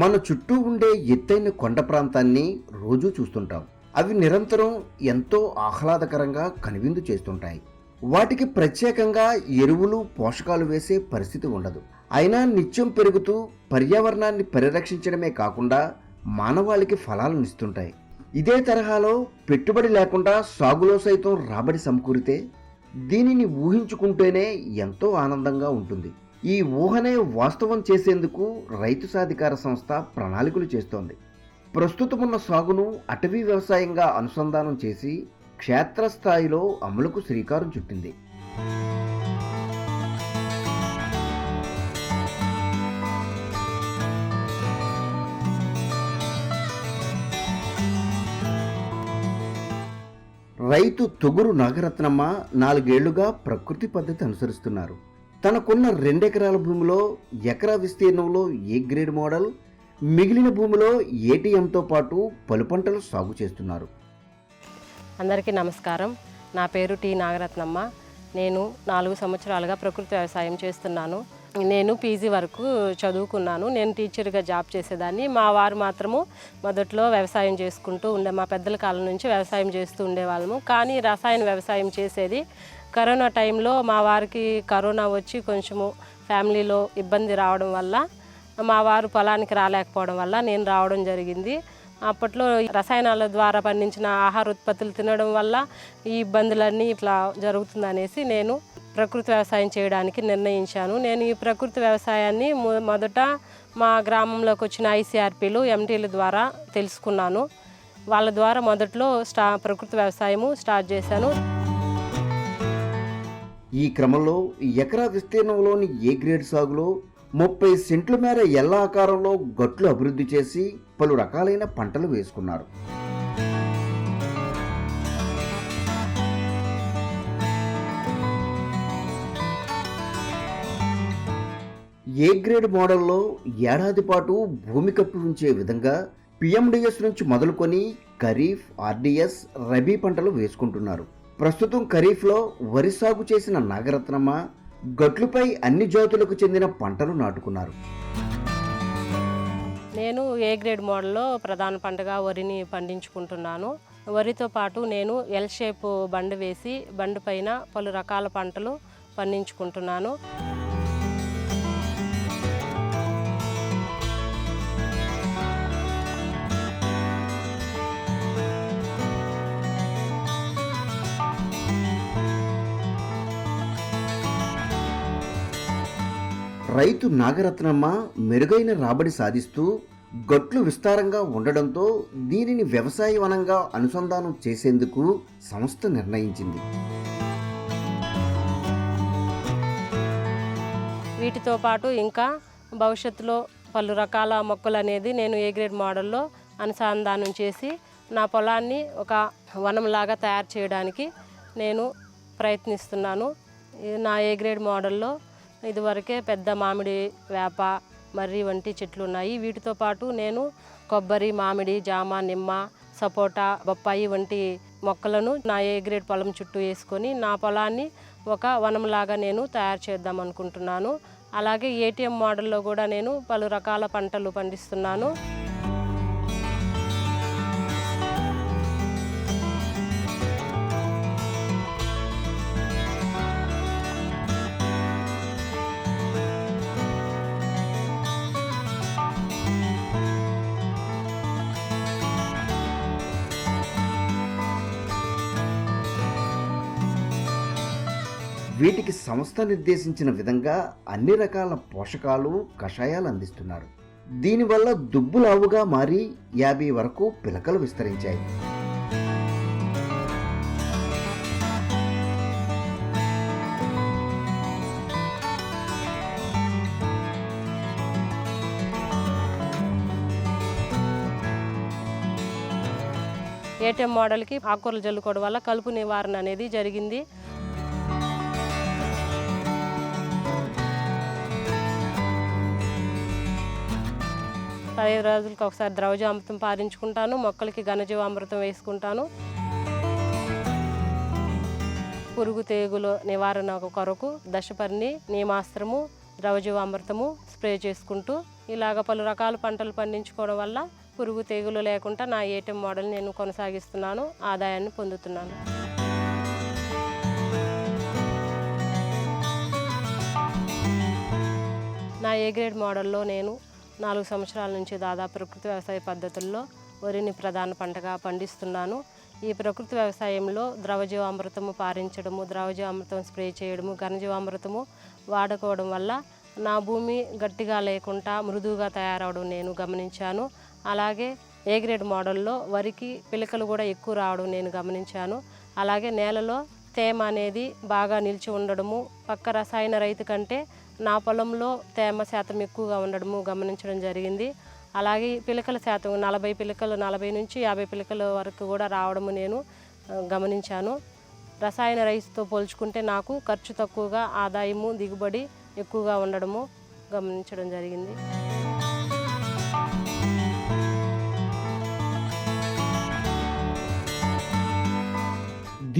మన చుట్టూ ఉండే ఎత్తైన కొండ ప్రాంతాన్ని రోజూ చూస్తుంటాం. అవి నిరంతరం ఎంతో ఆహ్లాదకరంగా కనువిందు చేస్తుంటాయి. వాటికి ప్రత్యేకంగా ఎరువులు పోషకాలు వేసే పరిస్థితి ఉండదు. అయినా నిత్యం పెరుగుతూ పర్యావరణాన్ని పరిరక్షించడమే కాకుండా మానవాళికి ఫలాలను ఇస్తుంటాయి. ఇదే తరహాలో పెట్టుబడి లేకుండా సాగులో సైతం రాబడి సమకూరితే దీనిని ఊహించుకుంటేనే ఎంతో ఆనందంగా ఉంటుంది. ఈ ఊహనే వాస్తవం చేసేందుకు రైతు సాధికార సంస్థ ప్రణాళికలు చేస్తోంది. ప్రస్తుతమున్న సాగును అటవీ వ్యవసాయంగా అనుసంధానం చేసి క్షేత్రస్థాయిలో అమలుకు శ్రీకారం చుట్టింది. రైతు తొగురు నాగరత్నమ్మ నాలుగేళ్ళుగా ప్రకృతి పద్ధతి అనుసరిస్తున్నారు. తనకున్న రెండెకరాల భూమిలో ఎకరా విస్తీర్ణంలో ఏ గ్రేడ్ మోడల్ మిగిలిన భూమిలో ఏటీఎంతో పాటు పలు పంటలు సాగు చేస్తున్నారు. అందరికీ నమస్కారం. నా పేరు టి నాగరత్నమ్మ. నేను నాలుగు సంవత్సరాలుగా ప్రకృతి వ్యవసాయం చేస్తున్నాను. నేను పీజీ వరకు చదువుకున్నాను. నేను టీచర్గా జాబ్ చేసేదాన్ని. మా వారు మాత్రము మొదట్లో వ్యవసాయం చేసుకుంటూ ఉండే మా పెద్దల కాలం నుంచి వ్యవసాయం చేస్తూ ఉండేవాళ్ళము. కానీ రసాయన వ్యవసాయం చేసేది కరోనా టైంలో మా వారికి కరోనా వచ్చి కొంచెము ఫ్యామిలీలో ఇబ్బంది రావడం వల్ల మా వారు పొలానికి రాలేకపోవడం వల్ల నేను రావడం జరిగింది. అప్పట్లో రసాయనాల ద్వారా పండించిన ఆహార ఉత్పత్తులు తినడం వల్ల ఈ ఇబ్బందులన్నీ ఇట్లా జరుగుతుందనేసి నేను ప్రకృతి వ్యవసాయం చేయడానికి నిర్ణయించాను. నేను ఈ ప్రకృతి వ్యవసాయాన్ని మొ- మొదట మా గ్రామంలోకి వచ్చిన ఐసీఆర్పీలు ఎంటీల ద్వారా తెలుసుకున్నాను. వాళ్ళ ద్వారా మొదట్లో స్టా ప్రకృతి వ్యవసాయము స్టార్ట్ చేశాను. ఈ క్రమంలో ఎకరా విస్తీర్ణంలోని ఏ గ్రేడ్ సాగులో ముప్పై సెంట్ల మేర ఎల్ల ఆకారంలో గట్లు అభివృద్ధి చేసి పలు రకాలైన పంటలు వేసుకున్నారు. ఏ గ్రేడ్ మోడల్లో ఏడాది పాటు భూమి కప్పి ఉంచే విధంగా పిఎండిఎస్ నుంచి మొదలుకొని ఖరీఫ్ ఆర్డిఎస్ రబీ పంటలు వేసుకుంటున్నారు. ప్రస్తుతం ఖరీఫ్లో వరి సాగు చేసిన నాగరత్నమ్మ గట్లుపై అన్ని జాతులకు చెందిన పంటలు నాటుకున్నారు. నేను ఏ గ్రేడ్ మోడల్లో ప్రధాన పంటగా వరిని పండించుకుంటున్నాను. వరితో పాటు నేను ఎల్ షేప్ బండ వేసి బండ్ పైన పలు రకాల పంటలు పండించుకుంటున్నాను. రైతు నాగరత్నమ్మ మెరుగైన రాబడి సాధిస్తూ గట్లు విస్తారంగా ఉండడంతో దీనిని వ్యవసాయ వనంగా అనుసంధానం చేసేందుకు సంస్థ నిర్ణయించింది. వీటితో పాటు ఇంకా భవిష్యత్తులో పలు రకాల మొక్కలు అనేది నేను ఏ గ్రేడ్ మోడల్లో అనుసంధానం చేసి నా పొలాన్ని ఒక వనంలాగా తయారు చేయడానికి నేను ప్రయత్నిస్తున్నాను. నా ఏ గ్రేడ్ మోడల్లో ఇదివరకే పెద్ద మామిడి వేప మర్రి వంటి చెట్లు ఉన్నాయి వీటితో పాటు నేను కొబ్బరి మామిడి జామ నిమ్మ సపోటా బొప్పాయి వంటి మొక్కలను నా ఏ గ్రేడ్ పొలం చుట్టూ వేసుకొని నా పొలాన్ని ఒక వనంలాగా నేను తయారు చేద్దాం అనుకుంటున్నాను. అలాగే ఏటీఎం మోడల్లో కూడా నేను పలు రకాల పంటలు పండిస్తున్నాను. వీటికి సంస్థ నిర్దేశించిన విధంగా అన్ని రకాల పోషకాలు కషాయాలు అందిస్తున్నారు. దీనివల్ల దుబ్బులావుగా మారి యాభై వరకు పిలకలు విస్తరించాయి. ఏటీఎం మోడల్కి ఆకుకూరలు జల్లుకోవడం వల్ల కలుపు నివారణ అనేది జరిగింది. పదిహేను రోజులకు ఒకసారి ద్రవజామృతం పారించుకుంటాను మొక్కలకి ఘనజీవామృతం వేసుకుంటాను. పురుగు తెగులు నివారణ కొరకు దశపర్ణి నీమాస్త్రము ద్రవజీవామృతము స్ప్రే చేసుకుంటూ ఇలాగ పలు రకాల పంటలు పండించుకోవడం వల్ల పురుగు తెగులు లేకుండా నా ఏటీఎం మోడల్ నేను కొనసాగిస్తున్నాను ఆదాయాన్ని పొందుతున్నాను. నా ఏ గ్రేడ్ మోడల్లో నేను నాలుగు సంవత్సరాల నుంచి దాదాపు ప్రకృతి వ్యవసాయ పద్ధతుల్లో వరిని ప్రధాన పంటగా పండిస్తున్నాను. ఈ ప్రకృతి వ్యవసాయంలో ద్రవజీవామృతము పారించడము ద్రవజీవామృతం స్ప్రే చేయడము ఘనజీవామృతము వాడుకోవడం వల్ల నా భూమి గట్టిగా లేకుండా మృదువుగా తయారవడం నేను గమనించాను. అలాగే ఏ గ్రేడ్ మోడల్లో వరికి పిలకలు కూడా ఎక్కువ రావడం నేను గమనించాను. అలాగే నేలలో తేమ అనేది బాగా నిలిచి ఉండడము పక్క రసాయన రైతు కంటే నా పొలంలో తేమ శాతం ఎక్కువగా ఉండడము గమనించడం జరిగింది. అలాగే పిలకల శాతం నలభై పిలకలు నలభై నుంచి యాభై పిలకల వరకు కూడా రావడము నేను గమనించాను. రసాయన రైతుతో పోల్చుకుంటే నాకు ఖర్చు తక్కువగా ఆదాయము దిగుబడి ఎక్కువగా ఉండడము గమనించడం జరిగింది.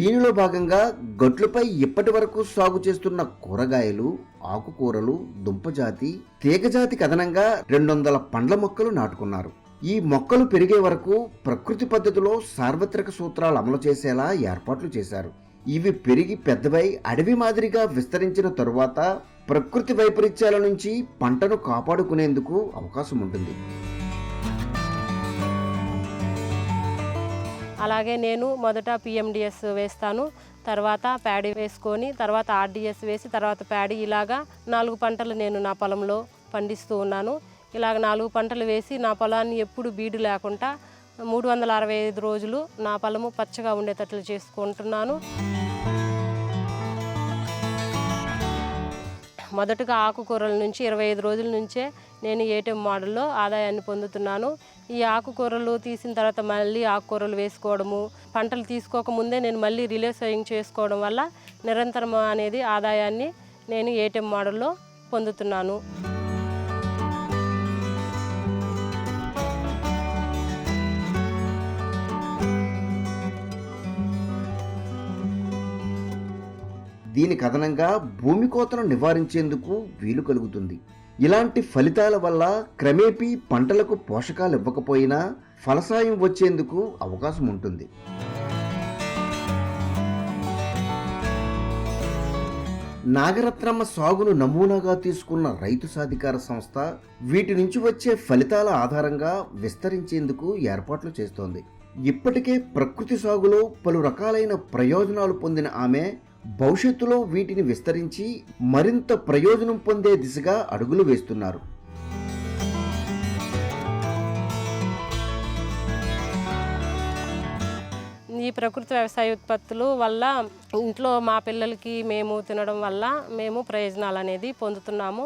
దీనిలో భాగంగా గట్లపై ఇప్పటి వరకు సాగు చేస్తున్న కూరగాయలు ఆకుకూరలు దుంపజాతి తీగజాతి కథనంగా రెండు వందల పండ్ల మొక్కలు నాటుకున్నారు. ఈ మొక్కలు పెరిగే వరకు ప్రకృతి పద్ధతిలో సార్వత్రిక సూత్రాలు అమలు చేసేలా ఏర్పాట్లు చేశారు. ఇవి పెరిగి పెద్దవై అడవి మాదిరిగా విస్తరించిన తరువాత ప్రకృతి వైపరీత్యాల నుంచి పంటను కాపాడుకునేందుకు అవకాశం ఉంటుంది అలాగే నేను మొదట పిఎండిఎస్ వేస్తాను తర్వాత ప్యాడీ వేసుకొని తర్వాత ఆర్డిఎస్ వేసి తర్వాత ప్యాడీ ఇలాగా నాలుగు పంటలు నేను నా పొలంలో పండిస్తూ ఉన్నాను. ఇలాగ నాలుగు పంటలు వేసి నా పొలాన్ని ఎప్పుడు బీడు లేకుండా మూడు వందల అరవై ఐదు రోజులు నా పొలము పచ్చగా ఉండేటట్లు చేసుకుంటున్నాను. మొదటగా ఆకుకూరల నుంచి ఇరవై ఐదు రోజుల నుంచే నేను ఏటీఎం మోడల్లో ఆదాయాన్ని పొందుతున్నాను. ఈ ఆకుకూరలు తీసిన తర్వాత మళ్ళీ ఆకుకూరలు వేసుకోవడము పంటలు తీసుకోకముందే నేను మళ్ళీ రిలే సోయింగ్ చేసుకోవడం వల్ల నిరంతరం అనేది ఆదాయాన్ని నేను ఏటీఎం మోడల్లో పొందుతున్నాను. దీని కథనంగా భూమి కోతను నివారించేందుకు వీలు కలుగుతుంది. ఇలాంటి ఫలితాల వల్ల క్రమేపీ పంటలకు పోషకాలు ఇవ్వకపోయినా ఫలసాయం వచ్చేందుకు అవకాశం ఉంటుంది. నాగరత్నమ్మ సాగును నమూనాగా తీసుకున్న రైతు సాధికార సంస్థ వీటి నుంచి వచ్చే ఫలితాల ఆధారంగా విస్తరించేందుకు ఏర్పాట్లు చేస్తోంది. ఇప్పటికే ప్రకృతి సాగులో పలు రకాలైన ప్రయోజనాలు పొందిన ఆమె భవిష్యత్తులో వీటిని విస్తరించి మరింత ప్రయోజనం పొందే దిశగా అడుగులు వేస్తున్నారు. ఈ ప్రకృతి వ్యవసాయ ఉత్పత్తులు వల్ల ఇంట్లో మా పిల్లలకి మేము తినడం వల్ల మేము ప్రయోజనాలు అనేది పొందుతున్నాము.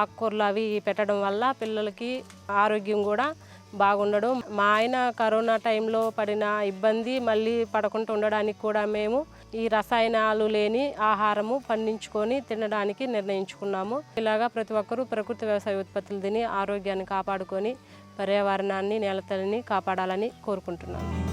ఆకుకూరలు అవి పెట్టడం వల్ల పిల్లలకి ఆరోగ్యం కూడా బాగుండడం. మా ఆయన కరోనా టైంలో పడిన ఇబ్బంది మళ్ళీ పడకుండా ఉండడానికి కూడా మేము ఈ రసాయనాలు లేని ఆహారము పండించుకొని తినడానికి నిర్ణయించుకున్నాము. ఇలాగా ప్రతి ఒక్కరూ ప్రకృతి వ్యవసాయ ఉత్పత్తులు తిని ఆరోగ్యాన్ని కాపాడుకొని పర్యావరణాన్ని నేలతల్లిని కాపాడాలని కోరుకుంటున్నాను.